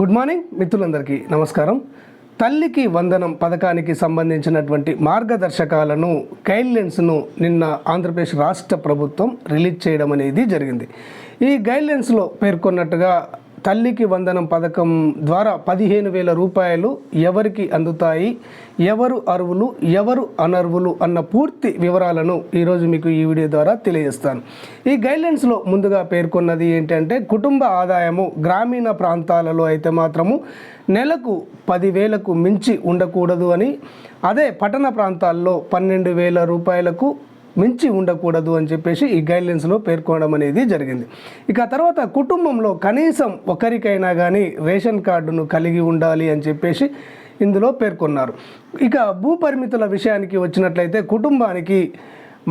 Good morning మిత్రులందరికీ నమస్కారం. తల్లికి వందనం పథకానికి సంబంధించినటువంటి మార్గదర్శకాలను గైడ్లైన్స్ను నిన్న ఆంధ్రప్రదేశ్ రాష్ట్ర ప్రభుత్వం రిలీజ్ చేయడం అనేది జరిగింది. ఈ గైడ్లైన్స్లో పేర్కొన్నట్టుగా తల్లికి వందనం పథకం ద్వారా పదిహేను వేల రూపాయలు ఎవరికి అందుతాయి? ఎవరు అర్వులు ఎవరు అనర్వులు అన్న పూర్తి వివరాలను ఈరోజు మీకు ఈ వీడియో ద్వారా తెలియజేస్తాను. ఈ గైడ్లైన్స్లో ముందుగా పేర్కొన్నది ఏంటంటే కుటుంబ ఆదాయము గ్రామీణ ప్రాంతాలలో అయితే మాత్రము నెలకు పదివేలకు మించి ఉండకూడదు అని అదే పట్టణ ప్రాంతాల్లో పన్నెండు వేల రూపాయలకు మించి ఉండకూడదు అని చెప్పేసి ఈ గైడ్లైన్స్లో పేర్కొనడం అనేది జరిగింది. ఇక తర్వాత కుటుంబంలో కనీసం ఒకరికైనా కానీ రేషన్ కార్డును కలిగి ఉండాలి అని చెప్పేసి ఇందులో పేర్కొన్నారు. ఇక భూ పరిమితుల విషయానికి వచ్చినట్లయితే కుటుంబానికి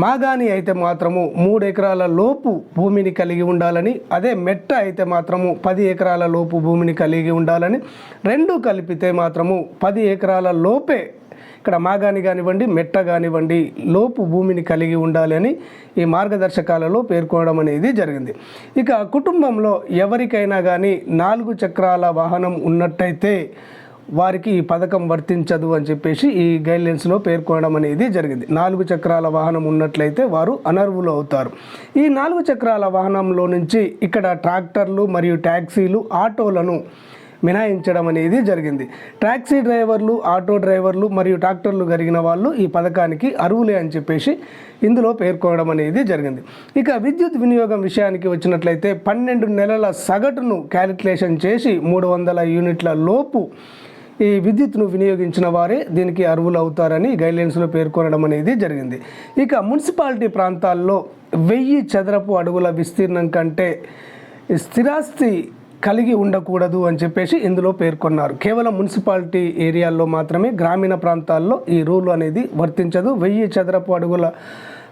మాగాని అయితే మాత్రము మూడు ఎకరాల లోపు భూమిని కలిగి ఉండాలని అదే మెట్ట అయితే మాత్రము పది ఎకరాల లోపు భూమిని కలిగి ఉండాలని రెండు కలిపితే మాత్రము పది ఎకరాల లోపే ఇక్కడ మాగాని కానివ్వండి మెట్ట కానివ్వండి లోపు భూమిని కలిగి ఉండాలి అని ఈ మార్గదర్శకాలలో పేర్కొనడం అనేది జరిగింది. ఇక కుటుంబంలో ఎవరికైనా కానీ నాలుగు చక్రాల వాహనం ఉన్నట్టయితే వారికి ఈ పథకం వర్తించదు అని చెప్పేసి ఈ గైడ్లైన్స్లో పేర్కొనడం అనేది జరిగింది. నాలుగు చక్రాల వాహనం ఉన్నట్లయితే వారు అనర్వులు అవుతారు. ఈ నాలుగు చక్రాల వాహనంలో నుంచి ఇక్కడ ట్రాక్టర్లు మరియు ట్యాక్సీలు ఆటోలను మినహాయించడం అనేది జరిగింది. ట్యాక్సీ డ్రైవర్లు ఆటో డ్రైవర్లు మరియు ట్రాక్టర్లు కలిగిన వాళ్ళు ఈ పథకానికి అర్హులే అని చెప్పేసి ఇందులో పేర్కొనడం అనేది జరిగింది. ఇక విద్యుత్ వినియోగం విషయానికి వచ్చినట్లయితే పన్నెండు నెలల సగటును క్యాలిక్యులేషన్ చేసి మూడు వందల యూనిట్ల లోపు ఈ విద్యుత్ను వినియోగించిన వారే దీనికి అర్హులు అవుతారని గైడ్లైన్స్లో పేర్కొనడం అనేది జరిగింది. ఇక మున్సిపాలిటీ ప్రాంతాల్లో వెయ్యి చదరపు అడుగుల విస్తీర్ణం కంటే స్థిరాస్తి కలిగి ఉండకూడదు అని చెప్పేసి ఇందులో పేర్కొన్నారు. కేవలం మున్సిపాలిటీ ఏరియాల్లో మాత్రమే గ్రామీణ ప్రాంతాల్లో ఈ రూల్ అనేది వర్తించదు. వెయ్యి చదరపు అడుగుల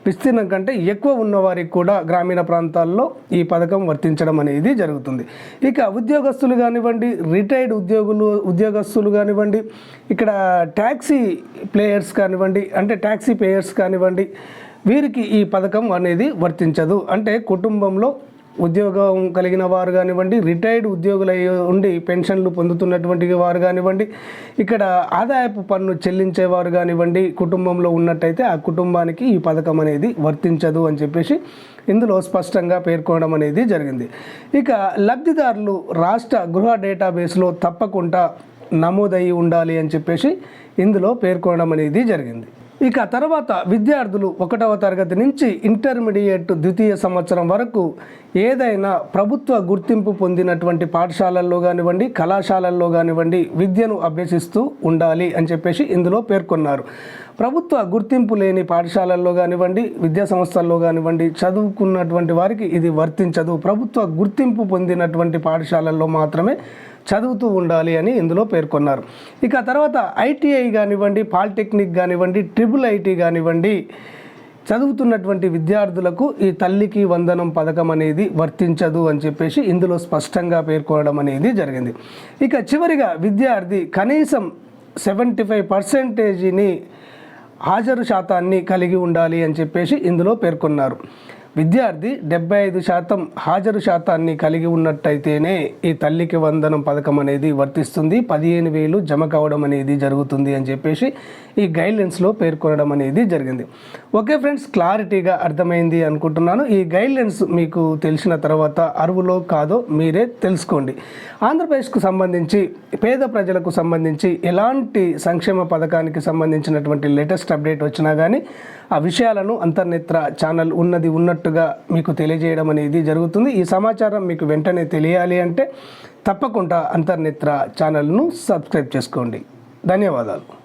విస్తీర్ణం కంటే ఎక్కువ ఉన్నవారికి కూడా గ్రామీణ ప్రాంతాల్లో ఈ పథకం వర్తించడం అనేది జరుగుతుంది. ఇక ఉద్యోగస్తులు కానివ్వండి రిటైర్డ్ ఉద్యోగులు ఉద్యోగస్తులు కానివ్వండి ఇక్కడ ట్యాక్సీ ప్లేయర్స్ కానివ్వండి అంటే ట్యాక్సీ పేయర్స్ కానివ్వండి వీరికి ఈ పథకం అనేది వర్తించదు. అంటే కుటుంబంలో ఉద్యోగం కలిగిన వారు కానివ్వండి రిటైర్డ్ ఉద్యోగులు అయి ఉండి పెన్షన్లు పొందుతున్నటువంటి వారు కానివ్వండి ఇక్కడ ఆదాయపు పన్ను చెల్లించేవారు కానివ్వండి కుటుంబంలో ఉన్నట్టయితే ఆ కుటుంబానికి ఈ పథకం అనేది వర్తించదు అని చెప్పేసి ఇందులో స్పష్టంగా పేర్కొనడం అనేది జరిగింది. ఇక లబ్ధిదారులు రాష్ట్ర గృహ డేటాబేస్లో తప్పకుండా నమోదయి ఉండాలి అని చెప్పేసి ఇందులో పేర్కొనడం అనేది జరిగింది. ఇక తర్వాత విద్యార్థులు ఒకటవ తరగతి నుంచి ఇంటర్మీడియట్ ద్వితీయ సంవత్సరం వరకు ఏదైనా ప్రభుత్వ గుర్తింపు పొందినటువంటి పాఠశాలల్లో కానివ్వండి కళాశాలల్లో కానివ్వండి విద్యను అభ్యసిస్తూ ఉండాలి అని చెప్పేసి ఇందులో పేర్కొన్నారు. ప్రభుత్వ గుర్తింపు లేని పాఠశాలల్లో కానివ్వండి విద్యా సంస్థల్లో కానివ్వండి చదువుకున్నటువంటి వారికి ఇది వర్తించదు. ప్రభుత్వ గుర్తింపు పొందినటువంటి పాఠశాలల్లో మాత్రమే చదువుతూ ఉండాలి అని ఇందులో పేర్కొన్నారు. ఇక తర్వాత ఐటీఐ కానివ్వండి పాలిటెక్నిక్ కానివ్వండి ట్రిపుల్ ఐటీ కానివ్వండి చదువుతున్నటువంటి విద్యార్థులకు ఈ తల్లికి వందనం పథకం అనేది వర్తించదు అని చెప్పేసి ఇందులో స్పష్టంగా పేర్కొనడం అనేది జరిగింది. ఇక చివరిగా విద్యార్థి కనీసం సెవెంటీ ఫైవ్ పర్సెంటేజీని హాజరు శాతాన్ని కలిగి ఉండాలి అని చెప్పేసి ఇందులో పేర్కొన్నారు. విద్యార్థి డెబ్బై ఐదు శాతం హాజరు శాతాన్ని కలిగి ఉన్నట్టయితేనే ఈ తల్లికి వందనం పథకం అనేది వర్తిస్తుంది. పదిహేను వేలు జమ కావడం అనేది జరుగుతుంది అని చెప్పేసి ఈ గైడ్లైన్స్లో పేర్కొనడం అనేది జరిగింది. ఓకే ఫ్రెండ్స్ క్లారిటీగా అర్థమైంది అనుకుంటున్నాను. ఈ గైడ్లైన్స్ మీకు తెలిసిన తర్వాత అరువులో కాదో మీరే తెలుసుకోండి. ఆంధ్రప్రదేశ్కు సంబంధించి పేద ప్రజలకు సంబంధించి ఎలాంటి సంక్షేమ పథకానికి సంబంధించినటువంటి లేటెస్ట్ అప్డేట్ వచ్చినా కానీ ఆ విషయాలను అంతర్నేత్ర ఛానల్ ఉన్నది ఉన్నట్టు ఉన్నట్టుగా మీకు తెలియజేయడం అనేది జరుగుతుంది. ఈ సమాచారం మీకు వెంటనే తెలియాలి అంటే తప్పకుండా అంతర్నేత్ర ఛానల్ను సబ్స్క్రైబ్ చేసుకోండి. ధన్యవాదాలు.